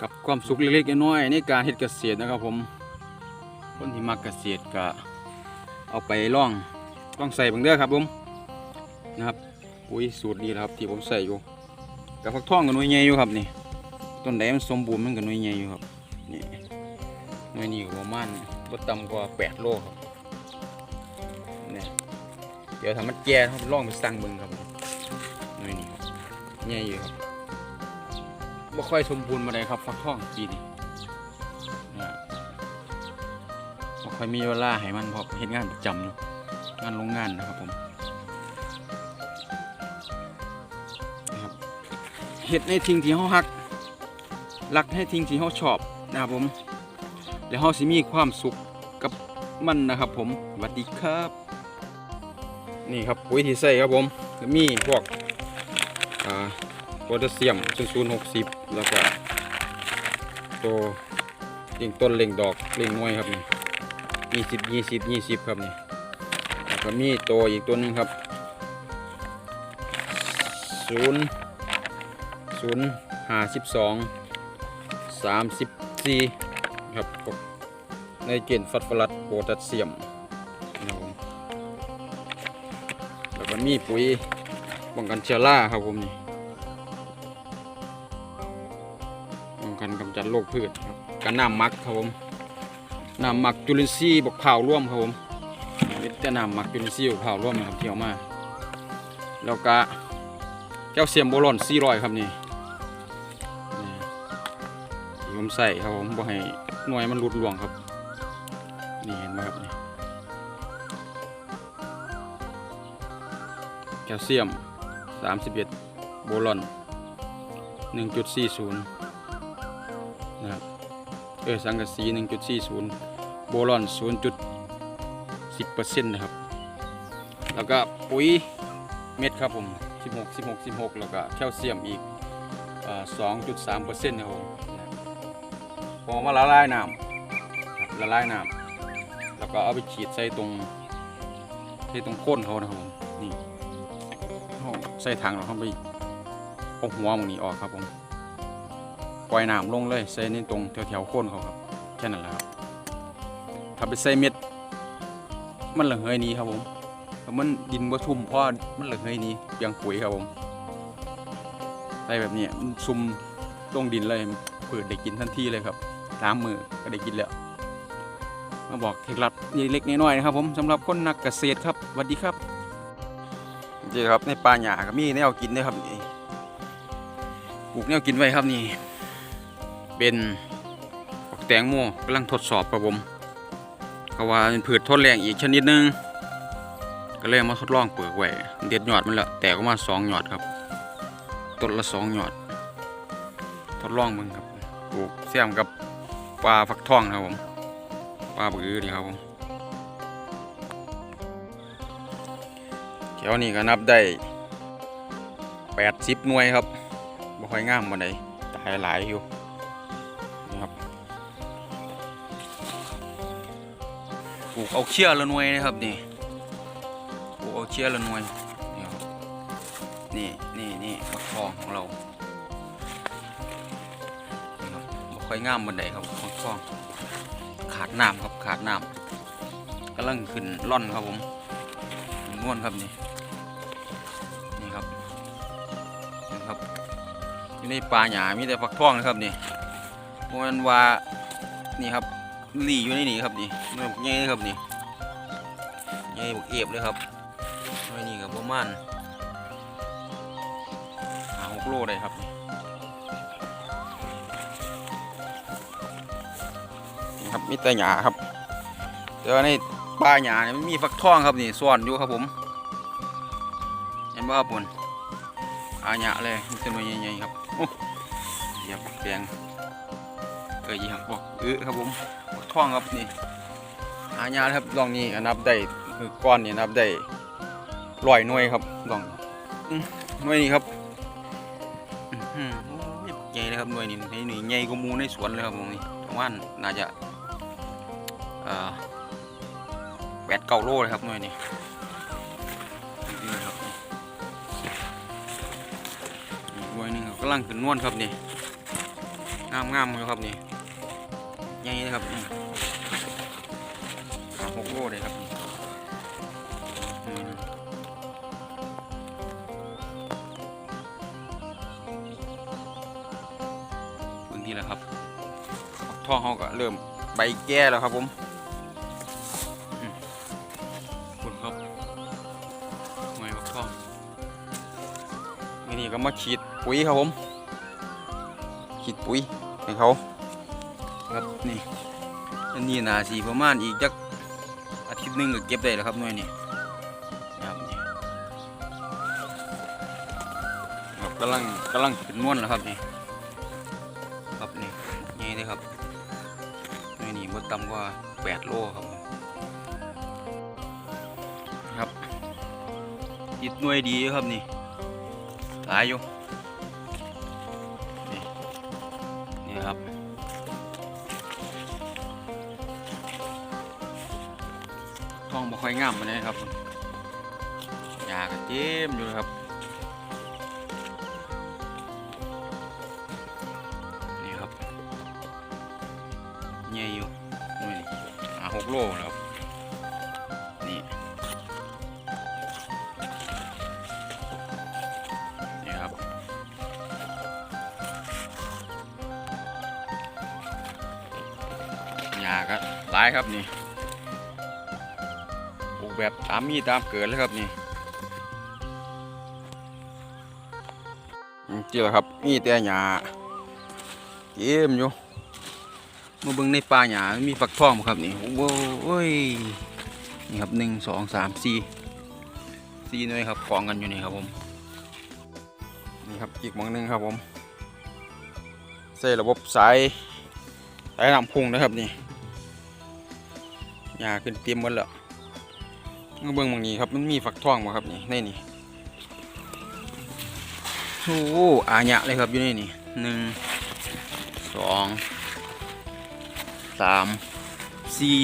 กับความสุขเล็กๆน้อยๆในการเฮ็ดเกษตรนะครับ ผมคนที่มักเกษตรก็เอาไปล่องต้องใส่บิ่งเด้อครับผมนะครับปุ๋ยสูตรนี้ครับที่ผมใส่อยู่กับฟักทองกับหน่วยใหญ่อยู่ครับนี่ต้นไหนมันสมบูรณ์มันกับหน่วยใหญ่อยู่ครับนี่หน่วยนี้ก็ประมาณบ่ต่ำกว่า8โลครับนี่เดี๋ยวถ้ามันแก่เราลองไปสั่งเบิ่งครับผมหน่วยนี้ใหญ่อยู่ครับ บ่ค่อยสมบูรณ์มาได้ครับฟักทองปีนี้นะบ่ค่อยมีเวลาให้มันเพราะเฮ็ดงานประจำอยู่งานโรงงานนะครับผมนะครับเฮ็ดในทิ้งที่เฮาฮักรักให้ทิ้งที่เฮาชอบนะครับผม แล้วเฮาสิมีความสุขกับมันนะครับผมสวัสดีครับ นี่ครับปุ๋ยที่ใส่ครับผมก็มีพวกอ่า พแทสเซียม0060 แล้วก็ตัวเล่งต้นเล่งดอกเล่งน่วยครับนี่ยี่สิบยี่สิบยี่สิบครับนี่แล้วก็มีตัวอีกตัวหนึงครับศูนย์ศูนย์ห้าสิบสองสามสิบสี่ครับในเกณฑ์ฟอสฟอรัสโพแทสเซียมนะผมแล้วก็มีปุ๋ยป้องกันเชื้อราครับผมนี่ กันกำจัดโรคพืชครับกันน้ำมักครับผมน้ำมักจุลินทรีย์บกเผาร่วมครับผมเม็ดแต่น้ำมักจุลินทรีย์บกเผาร่วมนะครับเที่ยวมาแล้วก็แก้วเสียมโบรอน400ครับนี่นี่ผมใส่ครับผมบ่ให้หน่วยมันหลุดหลวงครับ นี่เห็นไหมครับนี่แคลเซียม 31 โบรอน 1.40 นะครับเออสังกะสี 1.40 โบรอน 0.10%นะครับ แล้วก็ปุ๋ยเม็ดครับผม 16 16 16 แล้วก็แคลเซียมอีกอ่า2.3%นะครับผมพอมาละลายน้ำละลายน้ำแล้วก็เอาไปฉีดใส่ตรงใส่ตรงโคนเขานะครับผมนี่ใส่ถังเราเข้าไปเอาหัวมันนี้ออกครับผม ปล่อยน้ำลงเลยใส่ในตรงแถวๆโคนเขาครับแค่นั้นแหละครับถ้าไปใส่เม็ด มันเหลือเฮยนี้ครับผมมันดินบ่ชุ่มเพราะมันเหลือเฮยนี้เปียงปุ๋ยครับผมใส่แบบนี้มันซุ่มลงดินเลยเปิดได้กินทันทีเลยครับสามมือก็ได้กินแล้วมาบอกเคล็ดลับเล็กๆน้อยๆนะครับ ผมสำหรับคนนักเกษตรครับสวัสดีครับนี่ครับในป่าหญ้าก็มีแนวกินด้วยครับนี่ปลูกแนวกินไว้ครับนี่ เป็นบักแตงโมกำลังทดสอบครับผมเขาว่าเป็นพืชทนแรงอีกชนิดหนึง ก็เลยมาทดลองเปลือกไว้เด็ดยอดมันและแตกออกมาสองยอดครับต้นละสองยอด ทดลองมึงครับปลูกแซมกับปลาฟักทองนะครับผมปลาบือนี่ครับผมแถวนี้ก็นับได้แปดสิบหน่วยครับบ่ค่อยงามบ่ไดตายหลายอยู่ เอาเชี่ยละหน่วยนะครับนี่ปลูกเอาเชี่ยละหน่วยนี่นี่นี่นี่ฟักทองของเราบ่ค่อยงามบันไดครับฟักทอง ขาดน้ำครับขาดน้ำกำลังขึ้นร่อนครับผมนวลครับนี่นี่ครับนี่ครับอยู่ในป่าหญ้ามีแต่ฟักทองนะครับนี่เพราะมันว่านี่ครับ ลีอยู่ในนี่ครับนี่เนื้อใหญ่เลยครับนี่ใหญ่บุกเอฟเลยครับไว้นี่กับประมาณหาหกโลได้ครับนี่ครับมีแต่หญ้าครับแต่ว่าในป่าหญ้าเนี่ยมันมีฟักทองครับนี่ซ่อนอยู่ครับผมเห็นบ่ครับผมอาหญ้าเลยมีแต่หน่วยใหญ่ๆครับโอ้เหยียบแดงเออยี่ห้อบอกเออครับผม ท่องครับนี่หายาครับลองนี่นับได้คือก้อนนี่นับได้ร้อยหน่วยครับลองอื้อหน่วยนี้ครับอื้อหือโอ้ยใหญ่เลยครับหน่วยนี้ในหน่วยใหญ่กว่าหมูในสวนเลยครับผมนี่ประมาณน่าจะเอ่อแปดเก้าโลเลยครับหน่วยนี้นี่ครับนี่อีกหน่วยหนึงครับกำลังขึ้นนวลครับนี่งามงามเลยครับนี่ให ญ่เลยครับขาหกโลเลยครับพื้นที่แล้วครับ ท่อเขาก็เริ่มใบแก่แล้วครับผมคุณครับหน่วยบักท่อวันนี้ก็มาฉีดปุ๋ยครับผม ขีดปุ๋ยให้เขา ครับนี่อันนี้นาสีประมาณอีกจักอาทิตย์หนึงก็เก็บได้แล้วครับหน่วยนี่ครับนี่ครับกำลังกำลังเป็นนวลแล้วครับนี่ครับนี่นี่เลยครับหน่วยนี่บ่ต่ำกว่า8โลครับครับติดหน่วยดีครับนี่หลายอยู่ องบ่ค่อยงามมาเลยครับยาก็เจมอยู่ครับ นี่ครับใหญ่อยู่นี่หาหกโลแล้วครับ นี่ นี่ครับหญ้าก็หลายครับนี่ แบบตามมีตามเกิดเลยครับนี่เจียวครับมีแต่หญ้าเต็มอยู่มาเบิ่งในป่าหญ้ามีฝักทองครับนี่โอ้ยนี่ครับหนึ่งสองสามสี่สี่หน่วยครับกองกันอยู่นี่ครับผมนี่ครับอีกมองหนึงครับผมใส่ระบบสายสายนำพุงนะครับนี่หญ้าขึ้นเต็มหมดแล้ว เบื้องบางนี้ครับมันมีฝักทองมาครับนี่ในนี่โอ้โหอาญะเลยครับอยู่ในนี่หนึ่งสองสามสี่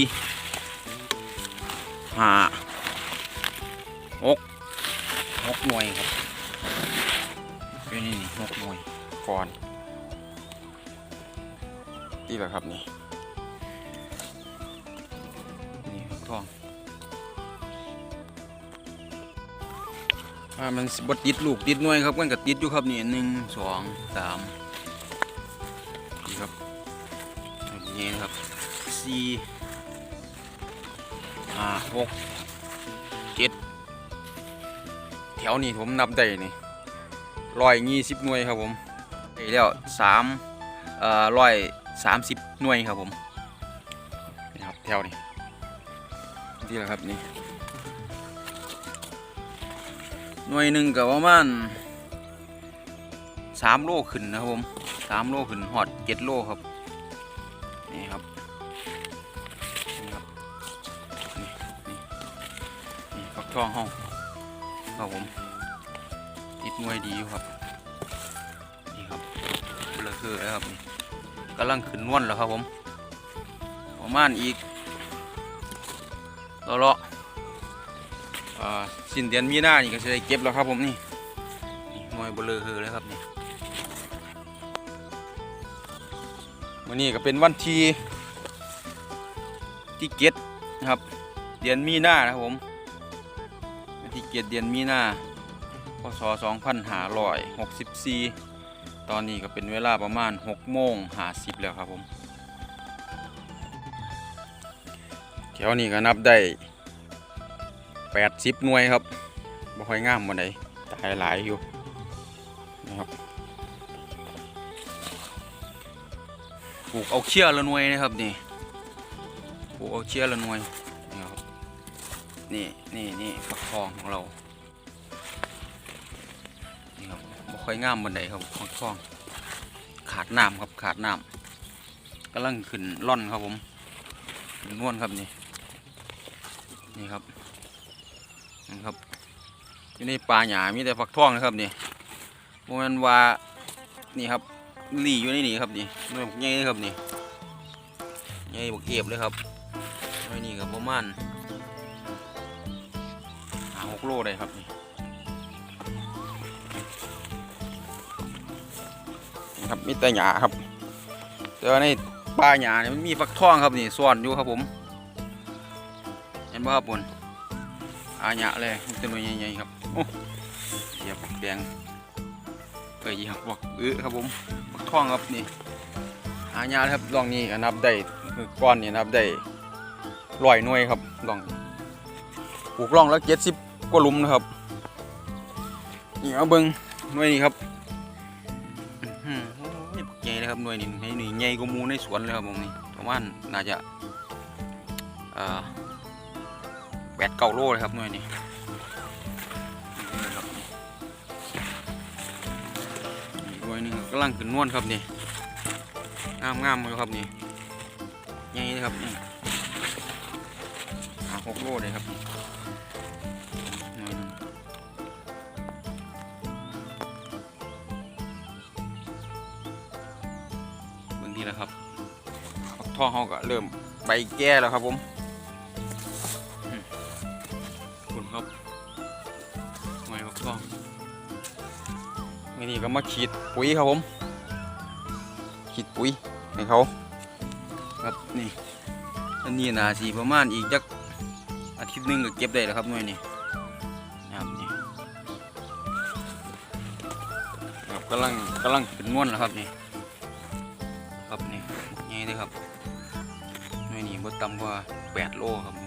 ห้าหกหกหน่วยครับอยู่ในนี่หกหน่วยก่อนนี่แหละครับนี่ อ่ามันสิบติดลูกติดหน่วยครับมันก็ติดอยู่ครับนี่หนึ่งสองสามนี่ครับนี้นะครับสี่ห้าหกเจ็ดแถวนี้ผมนับได้นี่ร้อยยี่สิบหน่วยครับผมไปแล้วสามเอ่อร้อยสามสิบหน่วยครับผมนี่ครับแถวนี้นี่แหละครับนี่ หน่วยหนึ่งกับประมาณสามโลขึ้นนะครับผมสามโลขึ้นหอดเจ็ดโลครับนี่ครับนี่ครับนี่นี่ฟักทองห้องครับผมติดหน่วยดีอยู่ครับนี่ครับเลอะเทอะแล้วครับนี่กำลังขึ้นนวลแล้วครับผมประมาณอีกเลาะ สิ้นเดือนมีนานี่ก็จะได้เก็บแล้วครับผมนี่หน่วยเบลอเทอะเลยครับนี่วันนี้ก็เป็นวันที่ที่เก็ดนะครับ เดือนมีนานะครับผมวันที่เก็ดเดือนมีนาพศ2564 ตอนนี้ก็เป็นเวลาประมาณ6โมง50แล้วครับผมแถวนี้ก็นับได้ 80หน่วยครับบ่ค่อยงามบ่ไดตายหลายอยู่นะครับปลูกเอาเชี่ยละหน่วยนะครับนี่ปลูกเอาเชี่ยละหน่วยนี่ครับนี่นี่นี่ฟักทองของเรานี่ครับบ่ค่อยงามบันไดครับของคลองขาดน้ำครับขาดน้ำกำลังขึ้นร่อนครับผมขึ้นนวลครับนี่นี่ครับ นี่ครับอยู่ในป่าหญ้ามีแต่ฝักทองนะครับนี่โมเมนว่านี่ครับหลีอยู่ในนี่ครับนี่นี่ใหญ่ครับนี่ใหญ่บกเอฟเลยครับหน่วยนี่กับประมาณหาหกโลได้ครับนี่ครับมีแต่หญ้าครับแต่ว่าในป่าหญ้านี่มันมีฟักทองครับนี่ซ่อนอยู่ครับผมเห็นบ่ครับผม อาหยะเลยมันเป็นหน่วยใหญ่ๆครับโอ้เหยียบบักแดงเอ้ยเหยียบบักอื้อครับผมบักทองครับนี่อาหยะครับลองนี้นับได้ก้อนนี่นับได้ร้อยหน่วยครับลองปลูกล่องแล้วเจ็ดสิบกว่าลุมนะครับนี่เอาเบิ้งหน่วยนี้ครับอื้อหือยบักใหญ่เลยครับหน่วยนี้ให้หน่วยใหญ่กว่ามูในสวนเลยครับผมนี่ประมาณน่าจะอ่า แปดเก้าโลเลยครับหน่วยนี้นี่ครับนี่หน่วยนึงกำลังขึ้นนวลครับนี่งามงามเลยครับนี่ใหญ่เลยครับนี่หาหกโลเลยครับนี่หน่วยหนึงเบื้องที่แล้วครับท่องเขาก็เริ่มใบแก่แล้วครับผม ก็มาฉีดปุ๋ยครับผมฉีดปุ๋ยให้เขาครับนี่อันนี้นาสีประมาณอีกจักอาทิตย์หนึงก็เก็บได้แล้วครับหน่วยนี้นะครับนี่ครับกำลังกำลังเป็นม้วนแล้วครับนี่ครับนี่นี่เลยครับหน่วยนี้บ่ต่ำกว่า8โลครับ